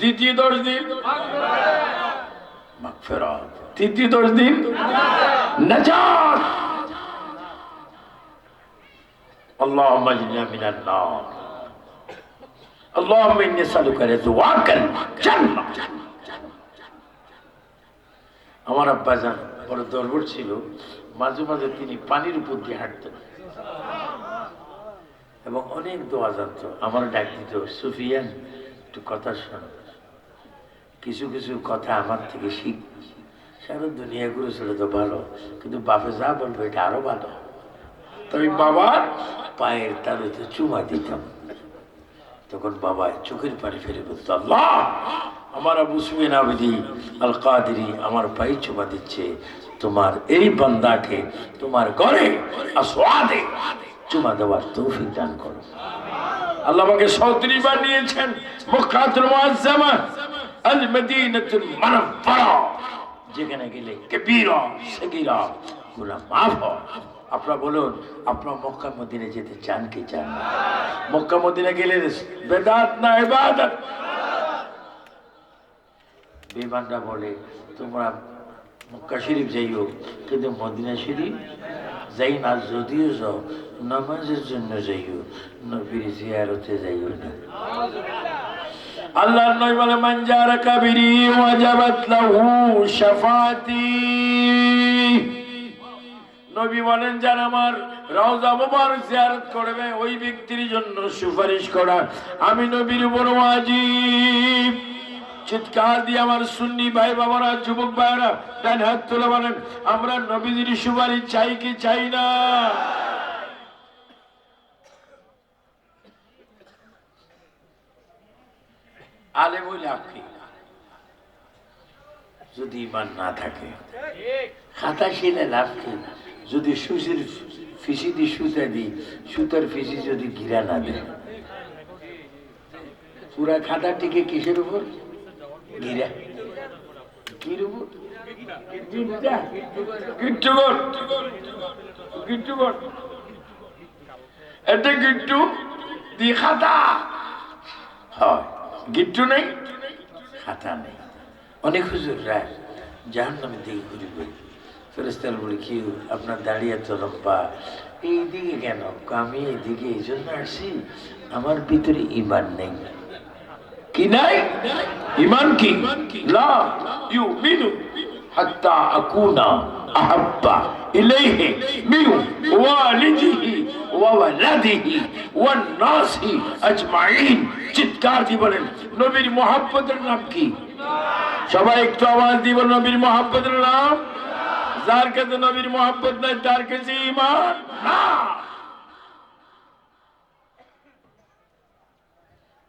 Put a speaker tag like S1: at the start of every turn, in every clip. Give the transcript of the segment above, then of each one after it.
S1: দ্বিতীয় দশ দিন মাগফিরাত তৃতীয় দশ দিন নাজাত اللهم اجعلنا من النار اللهم اني اسالك رضواك الجنه আমার আব্বা যান বড় দরবার ছিল মাঝে মাঝে তিনি পানির উপর দিয়ে হাঁটতেন এবং অনেক দোয়া জানত আমার ডাক দিত সুফিয়ান একটু কথা শোন কিছু কিছু কথা আমার থেকে শিখ। সারা দুনিয়া ঘুরে ছেড়ে তো ভালো, কিন্তু বাপে যা বলবে এটা আরও ভালো। তবে বাবার পায়ের তালুতে চুমা দিতাম। তখন বাবা চোখের পানি ফেলে বলতো, আল্লাহ, আমার আবু সুবিন আবিদি আল কাদিরি আমার পায়ে চুমা দিচ্ছে। তোমার এই বান্দাকে তোমার ঘরে আসোয়াদে চুমা দেওয়ার তৌফিক দান করো। আল্লাহ আমাকে সৌত্রি বানিয়েছেন মুখাতুল মুআজ্জামা। আল মদিনাতুল মুনাফফারা যেখানে গেলে কবিরা। সগীরা গুনাহ মাফ হয় আপনারা বলুন আপনার মক্কা মদিনে যেতে চান কি চান না? মক্কা মদিনে গেলে বেদাত না ইবাদত? বিমানটা বলে তোমরা মক্কা শরীফ যাইও কিন্তু মদিনা শরীফ যাই না যদিও যাও নামাজের জন্য যাইও নবীর জিয়ারতে যাইও না। আল্লাহ নয় বলে মঞ্জার কাবিরি ওয়াজাবাত লাহু শাফাতি। নবী বলেন, যারা আমার রওজা মুবারক জিয়ারত করবে, ওই ব্যক্তির জন্য সুপারিশ করা। আমি নবীর উপর ওয়াজিব। চিৎকার দিয়ে আমার সুন্নি ভাই বাবারা, যুবক ভাইরা ডান হাত তুলে বলেন, আমরা নবীদের সুপারিশ চাই কি চাই না? আলে বলে আপনি যদি ইমান না থাকে খাতা শিলে লাভ কি? যদি সুসির ফিসি দি সুতা দি সুতার ফিসি যদি গিরা না দেয়। পুরা খাতা টিকে কিসের উপর? গিরা। কির উপর? এটা গিট্টু দি খাতা। হয়। গিট্টু নেই খাতা নেই অনেক হুজুর রায় জাহান নামে দিকে ঘুরিবে ফেরেস্তাল বলে কি আপনার দাঁড়িয়ে তো লম্বা এইদিকে কেন আমি এইদিকে এই জন্য আসি আমার ভিতরে ইমান নেই কি নাই ইমান কি লা ইউমিনু হাত্তা আকুনা আহাব্বা ইলাইহি মিন ওয়ালিদিহি ওয়া ওয়ালাদিহি ওয়ান নাসি আজমাইন চিৎকার দিয়ে বলেন নবীর মোহাব্বতের নাম কি সবাই একটু আওয়াজ দিব নবীর মোহাব্বতের নাম যার কাছে নবীর মোহাব্বত নাই তার কাছে ইমান না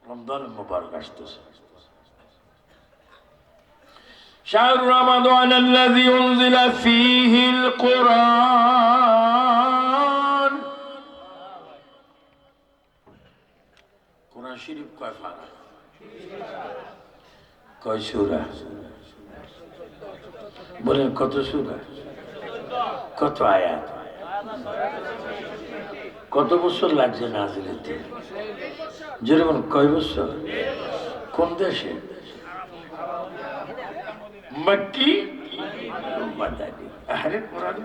S1: রমজান মুবারক আসতেছে شهر رمضان الذي أنزل فيه القرآن কোরআন শরীফ কয় ফারা? কয় সুরা? বলেন কত সুরা? কত আয়াত? কত বছর লাগছে নাজিলেতে যেরকম কয় বছর? কোন দেশে? মক্কি? আরে কোরআন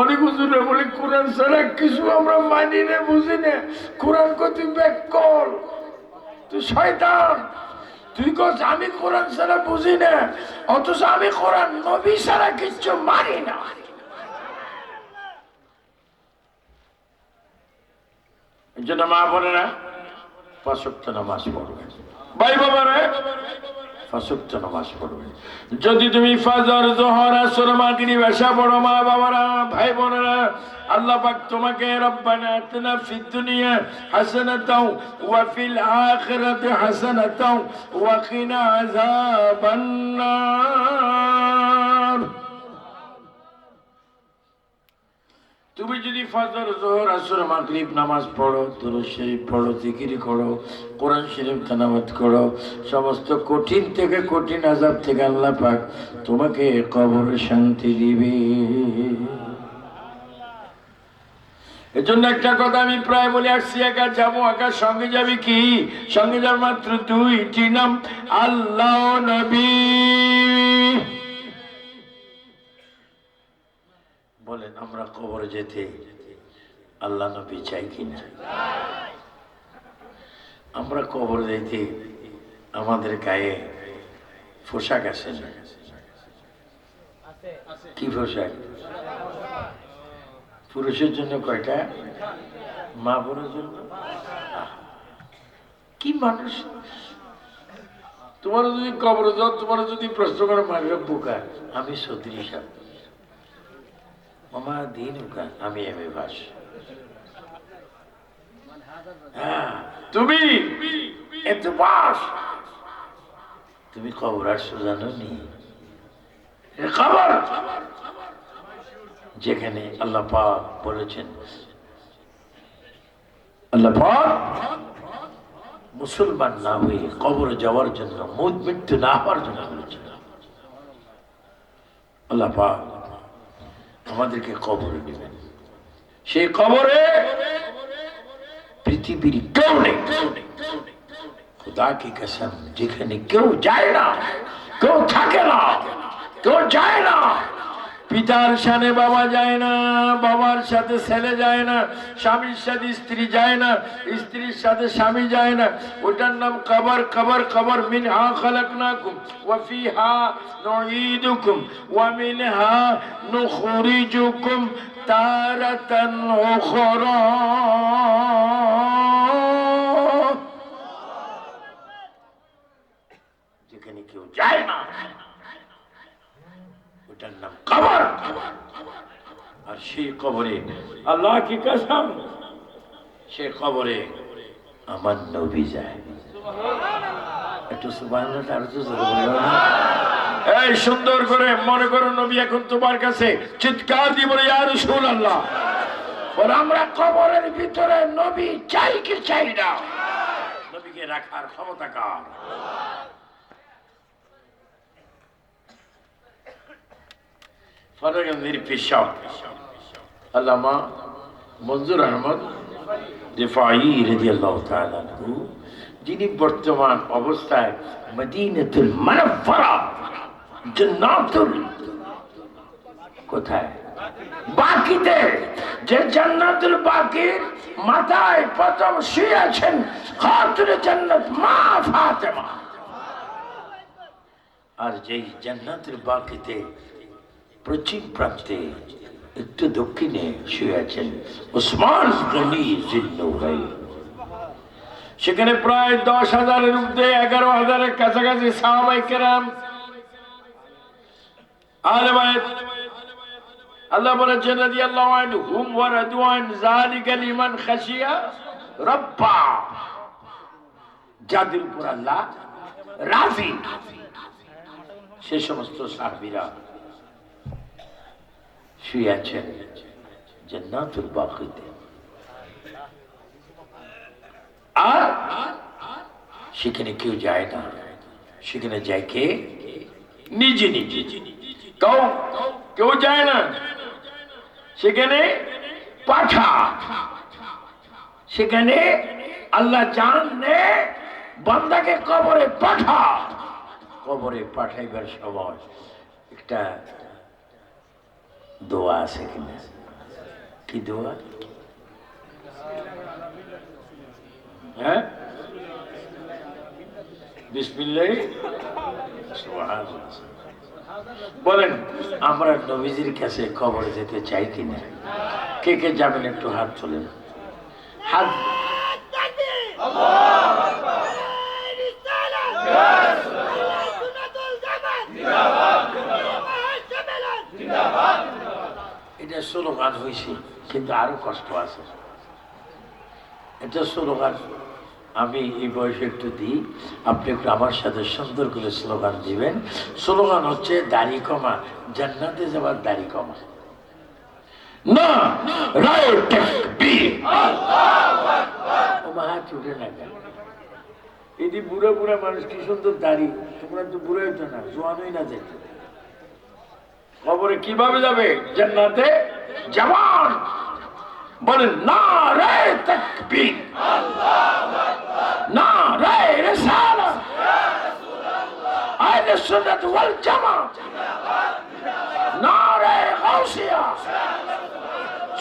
S1: অনেক হুজুরে বলে, কোরআন ছাড়া কিছু আমরা মানি না, বুঝি না। কোরআন কত ব্যাকল তুই শয়তান। তুই কস, আমি কোরআন ছাড়া বুঝি না, অথচ আমি কোরআন নবী ছাড়া কিচ্ছু মানি না। এই মা বলে না পাঁচক্ত নামাজ পড়বে ভাই বাবা রে পাঁচক্ত নামাজ পড়বে। যদি তুমি ফাজর, জোহর, আসর মাগরি বেশা পড়ো মা বাবারা, ভাই বোনেরা, আল্লাহ পাক তোমাকে রব্বানা আতিনা ফিদ দুনিয়া হাসানাতাও ওয়া ফিল আখিরাতি হাসানাতাও ওয়া কিনা আযাবান তুমি যদি ফজর, জোহর আসর মাগরিব নামাজ পড়ো, দুরূদ শরীফ পড়ো, জিকির করো, কোরআন শরীফ তেলাওয়াত করো, সমস্ত কঠিন থেকে কঠিন আজাব থেকে আল্লাহ পাক তোমাকে কবর শান্তি দিবে। এজন্য একটা কথা আমি প্রায় বলে আসছি, একা যাব, একা সঙ্গে যাবি কি? সঙ্গে যার মাত্র দুইটি নাম, আল্লাহ নবী। আমরা কবর যেতে আল্লাহ নবী চাই কিনা? আমরা কবর যেতে আমাদের গায়ে পোশাক আছে না? কি পোশাক? পুরুষের জন্য কয়টা? মা বোনের জন্য? কি মানুষ? তোমার যদি কবর যাও, তোমার যদি প্রশ্ন করে মাগরে বোকা। আমি সদরি সাহেব মামা দিন আমি এম এ ভাস হ্যাঁ, তুমি এত বাস তুমি কবর আসছো জানো নি খবর? যেখানে আল্লাহ পাক বলেছেন আল্লাহ পাক মুসলমান না হয়ে কবরে যাওয়ার জন্য মৃত্যু না হওয়ার জন্য বলেছেন। আল্লাহ পাক আমাদেরকে কবরে নেবেন। সেই কবরে পৃথিবীর কেউ নেই। খুদা কসম যেখানে কেউ যায় না, কেউ থাকে না, কেউ যায় না। পিতার সানে বাবা যায় না, বাবার সাথে ছেলে যায় না, স্বামীর সাথে স্ত্রী যায় না, স্ত্রীর সাথে স্বামী যায় না। ওটার নাম কবর কবর কবর মিন হা খলকনাকুম ওয়াফি হা নুঈদুকুম, ওয়া মিন হা নুখরিজুকুম তারাতান উখরা। যেখানে কেউ যায় না ওটার নাম কবর। আর সেই কবরে আল্লাহ কি কসম? সে কবরে আমার নবী যায়। একটু আর না। এই সুন্দর করে মনে করো নবী এখন তোমার কাছে চিৎকার দিয়ে বলে রাসূলুল্লাহ, বলে, আমরা কবরের ভিতরে নবী চাই কি চাই না? নবীকে রাখার ক্ষমতা কার? ফরগন্দির পেশাব। আল্লামা মঞ্জুর আহমদ রিফাই রাদিয়াল্লাহু তাআলা আনহু, যিনি বর্তমান অবস্থায় মদিনাতুল মানফারা জান্নাতুল কোথায়? বাকিতে যে জান্নাতুল বাকির মাথায় প্রথম শুয়ে আছেন খাতুনে জান্নাত মা ফাতেমা। আর যেই জান্নাতের বাকিতে পশ্চিম প্রান্তে একটু দক্ষিণে শুয়ে আছেন ওসমান সেখানে প্রায় দশ হাজারের ঊর্ধ্বে এগারো হাজারের কাছাকাছি সাহাবাই কেরাম খাশিয়া রাব্বা। আল্লাহ রাজি। সে সমস্ত সাহাবীরা শুয়ে আছেন জান্নাতুল বাকিতে। আর সেখানে কেউ যায় না। সেখানে যায় কে? নিজে নিজে। কেউ কেউ যায় না। সেখানে পাঠা। সেখানে আল্লাহ জানলে বান্দাকে কবরে পাঠা। কবরে পাঠাইবার সময় একটা দোয়া আছে কিনা কি দোয়া? হ্যাঁ? বিসমিল্লাহ। বলেন, আমরা নবীজির কাছে খবর যেতে চাই কিনা কে কে যাবেন একটু হাত তোলেন। হাত এটা স্লোগান হয়েছে কিন্তু আরও কষ্ট আছে। এটা স্লোগান আমি এই বয়সে একটু দিই, আপনি একটু আমার সাথে সুন্দর করে স্লোগান দিবেন। স্লোগান হচ্ছে, দাড়ি কমা, জান্নাতে যাবার দাড়ি কমা। না হাত না কেন? এই যে বুড়া বুড়া মানুষ, কি সুন্দর দাড়ি। তোমরা তো বুড়ো হইতো না, জোয়ানই না যেত কবরে কীভাবে যাবে জান্নাতে জওয়ান বলেন না রে তকবীর না রে রিসালাত আহলে সুন্নাত ওয়াল জামাত না রে গাউসিয়া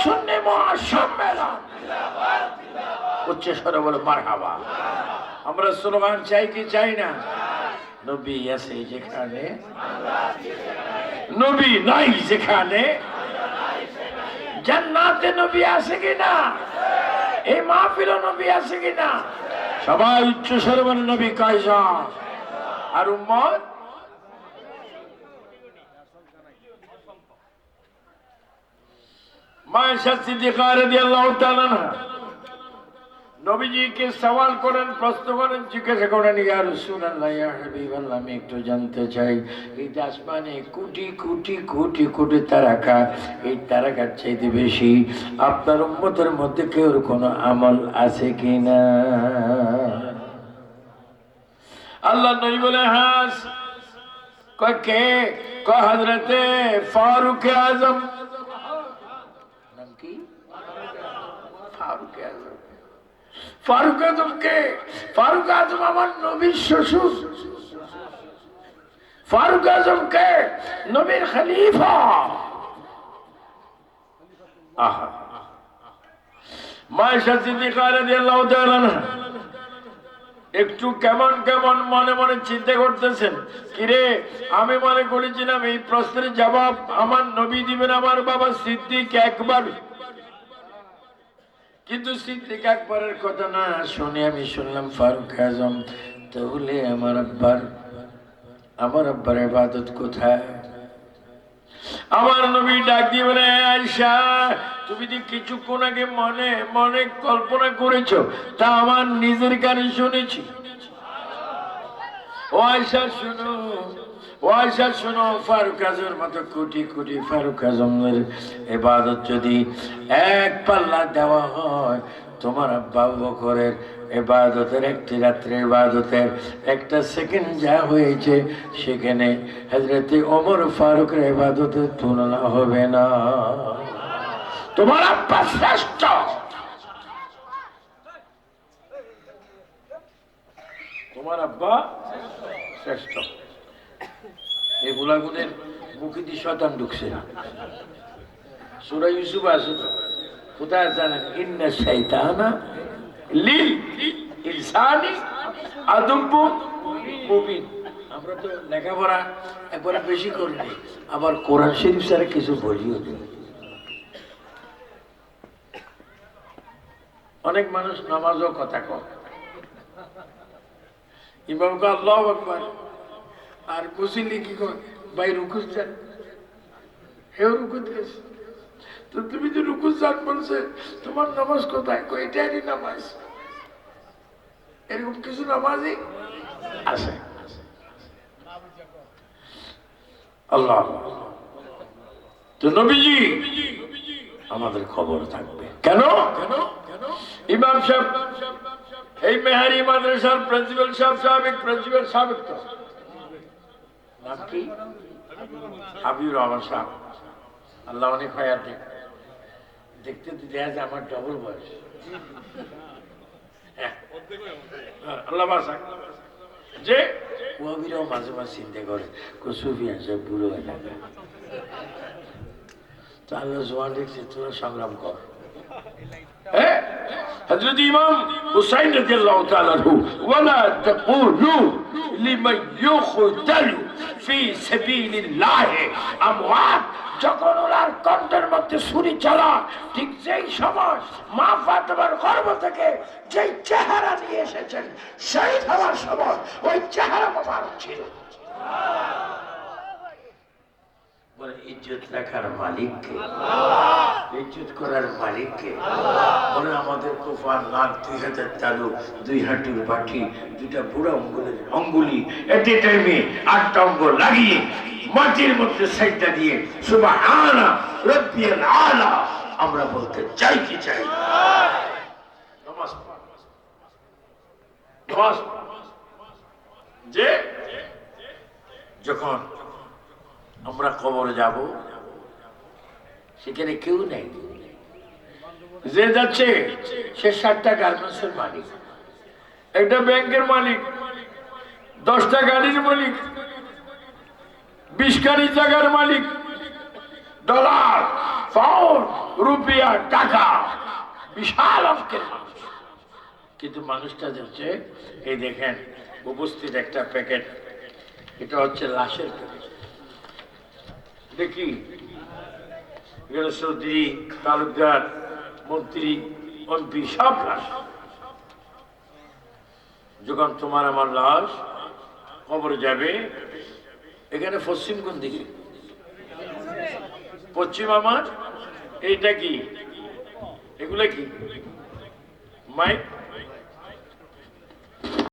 S1: সুন্নি মহাসম্মেলন উচ্চ স্বরে বলে মারহাবা আমরা স্লোগান চাই কি চাই না নবী আছে যেখানে নবী নাই যেখানে। জান্নাতে নবী আছে কিনা? এই মাহফিল নবী আছে কিনা? সবাই উচ্চ স্বরে বলে নবী কয়জন? আর উম্মত? মায়েশা সিদ্দিকা রাদিয়াল্লাহু তাআলা নবীজিকে সওয়াল করেন, প্রশ্ন করেন, জিজ্ঞাসা করেন, ইয়া রাসূলুল্লাহ, ইয়া হাবিবাল্লাহ, আমি একটু জানতে চাই, এই আসমানে কোটি কোটি কোটি কোটি তারকা, এই তারকার চাইতে বেশি আপনার উম্মতের মধ্যে কেউ কোনো আমল আছে কিনা? আল্লাহ নবী বলে হাস, কয় কে? কয় হযরতে ফারুক আজম নাম কি ফারুক আজম ফারুক আজম কে? ফারুক আজম আমার নবীর শ্বশুর। ফারুক আজম কে? নবীর একটু কেমন কেমন মনে মনে চিন্তা করতেছেন? কিরে, আমি মনে করেছিলাম এই প্রশ্নের জবাব আমার নবী দিবেন আমার বাবা সিদ্দিক একবার। কিন্তু সিদ্দিক আকবরের কথা না শুনে আমি শুনলাম ফারুক আজম, তাহলে আমার আব্বার আমার আব্বার ইবাদত কোথায়? আমার নবী ডাক দিয়ে বলে আয়সা তুমি যে কিছুক্ষণ আগে মনে মনে কল্পনা করেছ, তা আমার নিজের কানে শুনেছি। ও শুনো। ও শুনো, ফারুক আজমের মতো কোটি কোটি ফারুক আজমের এবাদত যদি এক পাল্লা দেওয়া হয়, তোমার আব্বা বকরের এবাদতের একটি রাত্রে এবাদতের একটা সেকেন্ড যা হয়েছে, সেখানে হজরতে ওমর ফারুকের এবাদতের তুলনা হবে না। তোমার আব্বা শ্রেষ্ঠ। তোমার আব্বা শ্রেষ্ঠ। এই শতান ঢুকছে না। সুরা ইউসুফ আছে তো? কোথায় জানেন? শাইতানা লিল ইনসানি মুবিন। আমরা তো লেখাপড়া একবারে বেশি করিনি আবার কোরআন শরীফ ছাড়া কিছু বলিও নি অনেক মানুষ নামাজও কথা কয়। ইমামকে আল্লাহ আকবার। আর বুঝিলি কি কয়? ভাই রুকুস যান। হেও রুকুত গেছে। তো তুমি যে রুকুস যান বলছে তোমার নামাজ কোথায়? কই এটাই নামাজ। এরকম কিছু নামাজই আছে। আল্লাহ। আল্লাহ। তো নবীজি আমাদের খবর থাকবে। কেন? কেন? ইমাম সাহেব এই মেহারি মাদ্রাসার প্রিন্সিপাল সাহেব সাহেব প্রিন্সিপাল সাহেব তো। সাহেব। আল্লাহ অনেক দেখ। দেখতে তো দেখা যায় আমার ডবল বয়স। হ্যাঁ। হ্যাঁ, আল্লাহ যে মাঝে বুড়ো হয়ে তো আল্লাহ জোয়ান দেখছে তোরা সংগ্রাম কর। হযরত ইমাম হুসাইন রাদিয়াল্লাহু তাআলা আনহু, ওয়ালা যখন ওনার কণ্ঠের মধ্যে ছুরি চালা ঠিক যেই সময় মা ফাতেমার গর্ভ থেকে যেই চেহারা নিয়ে এসেছেন শহীদ হওয়ার সময় ওই চেহারা মোবারক ছিল। বলে ইজ্জত রাখার মালিককে। ইজ্জত করার মালিককে। বলে আমাদের কোফার নাক দুই হাজার তালু দুই হাঁটুর পাঠি দুইটা বুড়া অঙ্গুলের অঙ্গুলি এতে টাইমে আটটা অঙ্গ লাগিয়ে মাটির মধ্যে সাইডটা দিয়ে সুবাহ আনা রব্বিয়াল আলা আমরা বলতে চাই কি চাই না? নামাজ নামাজ যে যখন আমরা কবরে যাব। সেখানে কেউ নেই। যে যাচ্ছে, সে ষাটটা গার্মেন্টসের মালিক। একটা ব্যাংকের মালিক, দশটা গাড়ির মালিক, বিশ গাড়ি জায়গার মালিক, ডলার, পাউন্ড, রুপিয়া, টাকা, বিশাল অঙ্কের কিন্তু মানুষটা যাচ্ছে, এই দেখেন, উপস্থিত একটা প্যাকেট। এটা হচ্ছে লাশের প্যাকেট। দেখি। এখানে তালুকদার, মন্ত্রী মন্ত্রী সব লাশ যখন তোমার আমার লাশ খবর যাবে, এখানে পশ্চিম কোন দিকে পশ্চিম আমার, এইটা কি? এগুলা কি? মাইক?